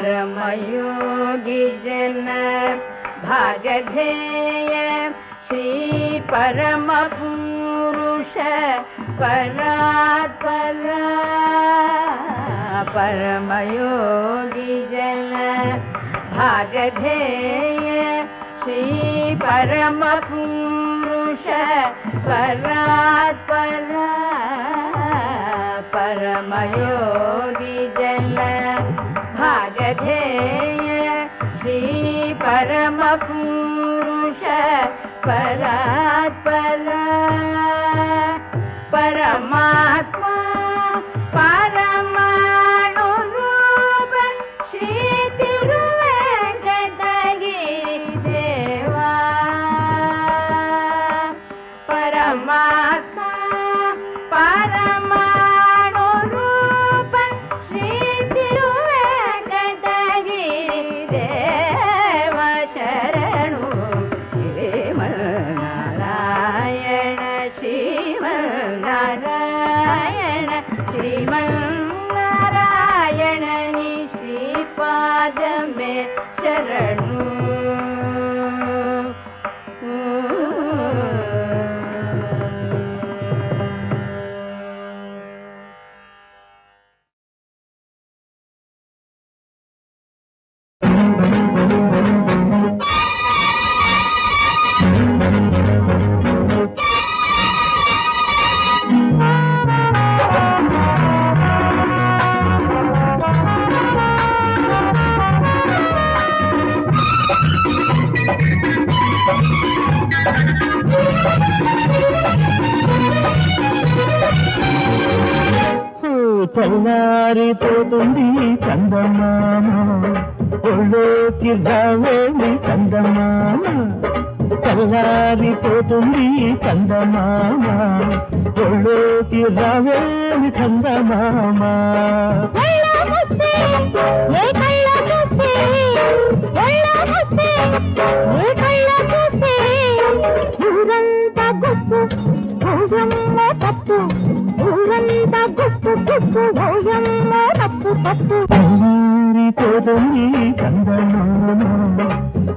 परमयोगिजन भागधेय श्री परमपुरुष परा परा परमयो गिजल भागेया श्री परम पुरुष परा परा परमपीष परात्म చందమామ. ఒళ్ళోకి రావేమి చందమామ. ఊరంతా గుప్పు ఓయమ్మ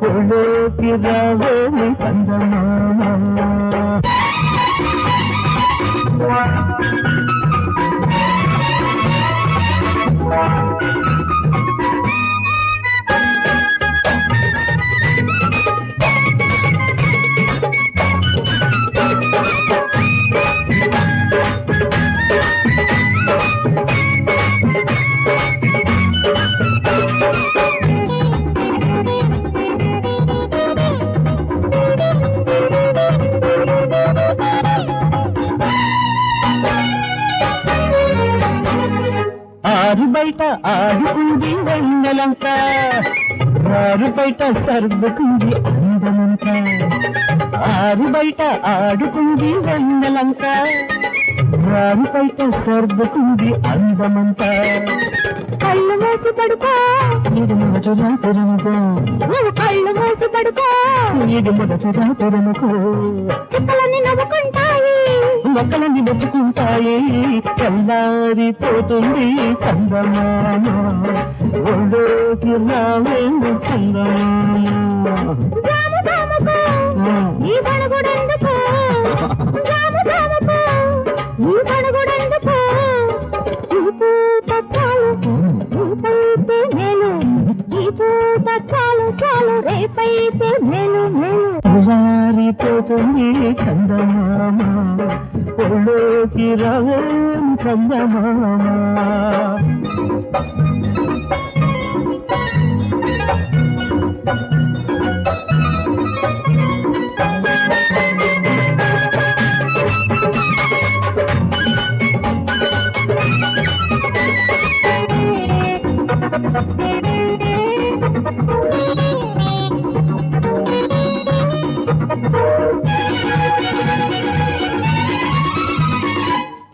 ఒళ్ళోకి రావేమి చందమామ. one. ఆడుకుంది వెన్నెలంక. రారు బయట సర్దుకుంది అందమంత ఆరు బయట ఆడుకుంది వెన్నెలంక. రారు బయట సర్దుకుంది అందమంత కళ్ళు మూసి పడుకో. ఇది మొదటి రాత్రనుకో నువ్వు కళ్ళు మూసి పడుకో. ఇది మొదటి రాత్రనుకో చుక్కలన్నీ నవ్వుకుంటాయి మొక్కలన్నీ మెచ్చుకుంటాయి. తెల్లారిపోతుంది చందమామ. ఒళ్ళోకి రావేందు రేపైతే మేలు. మేలు పోతుంది చందమామ. பொழுகிறவன் சந்தமாமா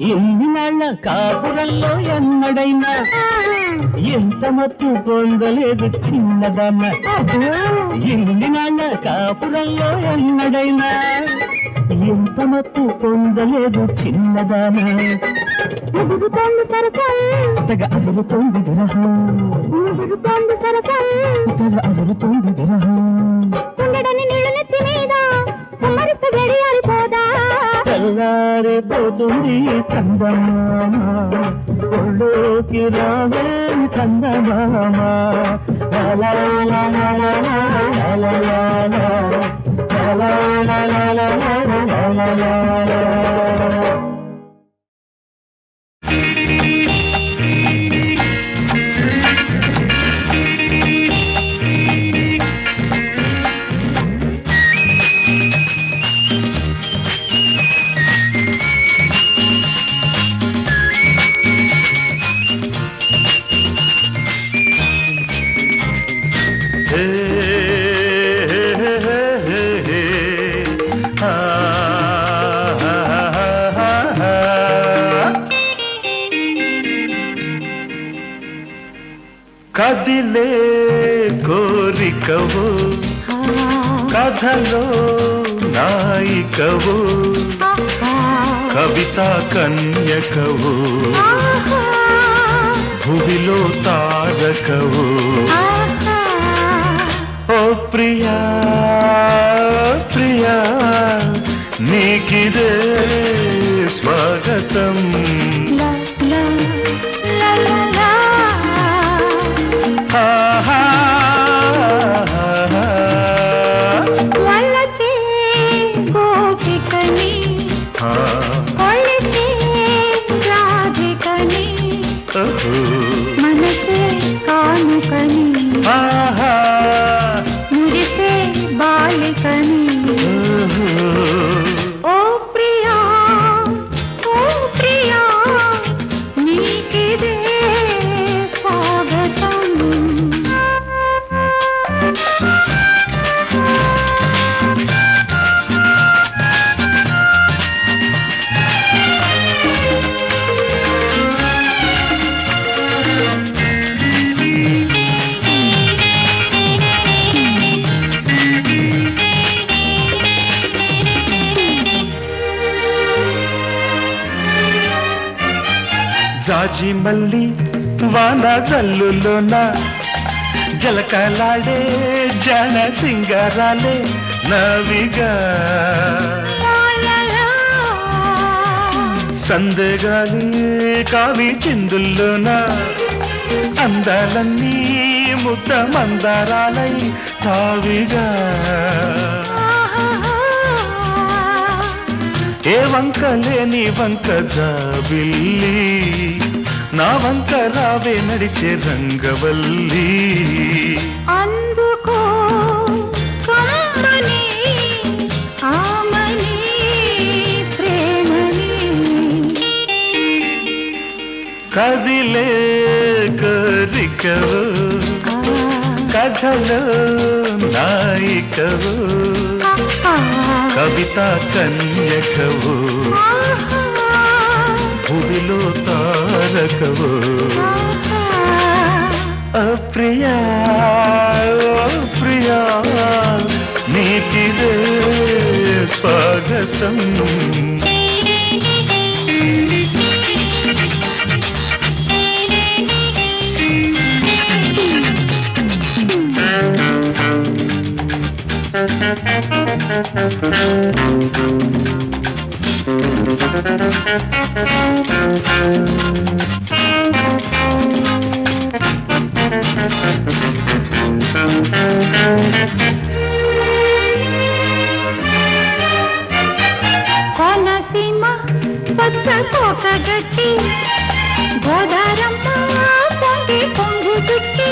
చందమామ ఎన్ని నాళ్ళ కాపురంలో ఎన్నడైనా? ఎంత మత్తు పొందలేదు చిన్నదన్న ఎన్ని నాళ్ళ కాపురంలో ఎన్నడైనా? ఎంత మత్తు పొందలేదు చిన్నదాన? సరసం. తెగ అదురుతోంది విరహం. తెగ అదురుతోంది విరహం. ఉండడని నీళ్ళు నెత్తి మీద కుమ్మరిస్తే గడియారిపోదా? కల్లారిపోతుంది చందమామ ఒళ్ళోకి రావే చందమామ లలా కథలో నాయికవు కవిత కన్యకవు భువిలో తారకవు. ఓ ప్రియా ప్రియా నీకిదే స్వాగతం. జల్లులోన జలకలాడే జన సింగారాలే నవిగా. సందగాలి కావి చిందుల్లోన అందాలన్నీ ముద్ద మందారాలై తావిగా. ఏ వంక లేని వంక జాబిల్లి నా వంక రావే నడిచే రంగవల్లి. అందుకో కమ్మని ఆమని ప్రేమని. కదిలే కోరికవు కథలో నాయికవు కవిత కన్యకవు. తారకవు అప్రియా ఓ ప్రియా నీకిదే స్వాగతం. కోనసీమ పచ్చ కోక గట్టి గోదారమ్మ పొంగి పొంగు చుట్టి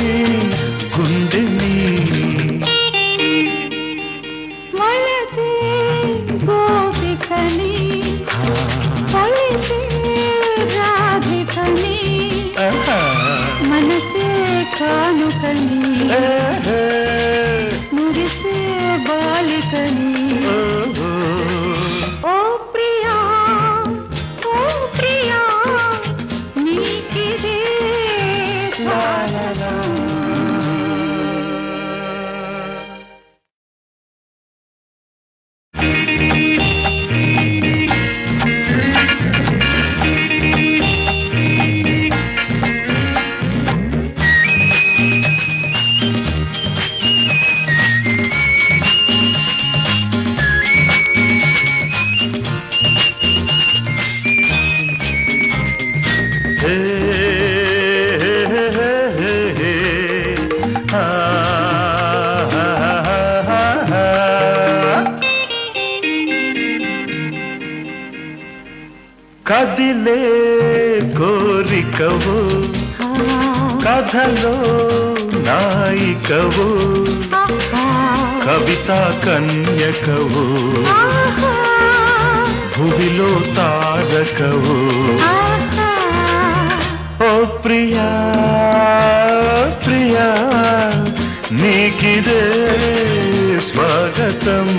కానుకని. కదిలే కోరికవు కథలో నాయికవు కవిత కన్యకవు భువిలో తారకవు. ప్రియా ప్రియా నీకిదే స్వాగతం.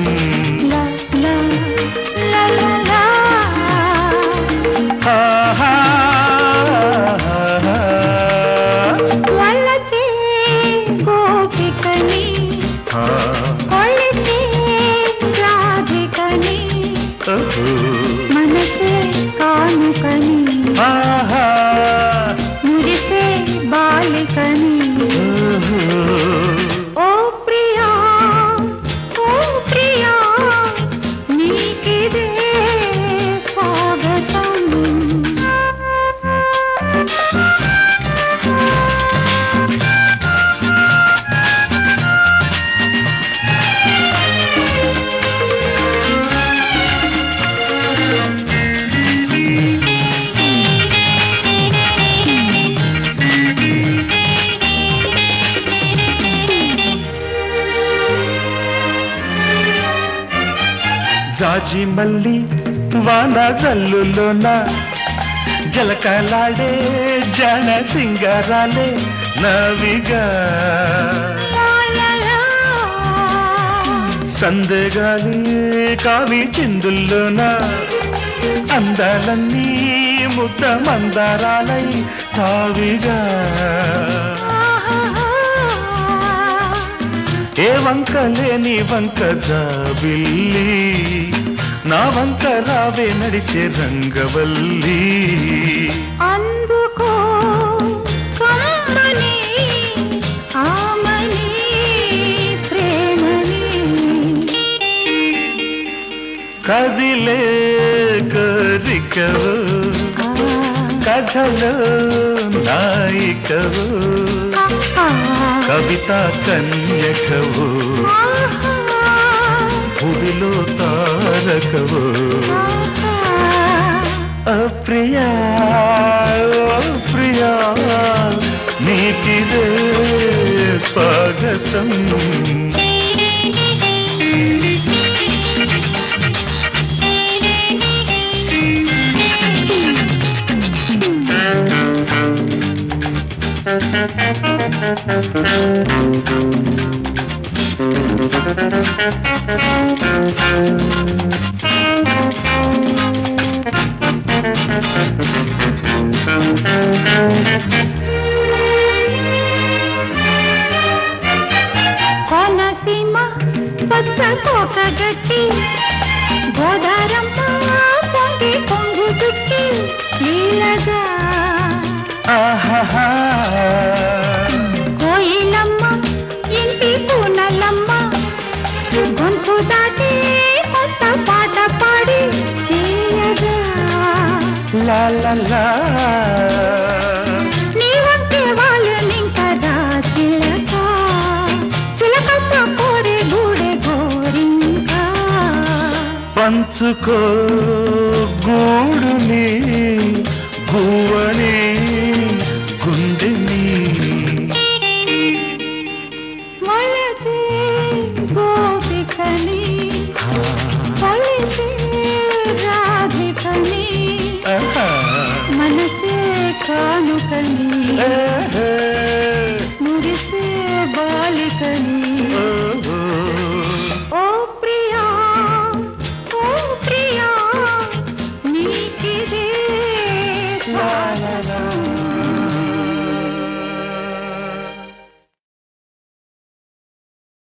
జాజి మల్లి వాన జల్లులోన జలకలాడే జన సింగారాలే నవిగా సందగాలి కావి చిందుల్లోన అందాలన్నీ ముద్ద మందారాలై తావిగా ఏ వంక లేని వంక జాబిల్లి. నా వంక రావే నడిచే రంగవల్లి. అందుకో కమ్మని ఆమని ప్రేమని. కదిలే కోరికవు కథలో నాయికవు కవిత కన్యకవు. భువిలో తారకవు అప్రియా ప్రియా నీకిదే స్వాగతం Thank you. కోనసీమ పచ్చ కోక గట్టి గోదారమ్మ పొంగి పొంగు చుట్టి లీలగా గోరింకా. పంచుకో గూడుని భువనే है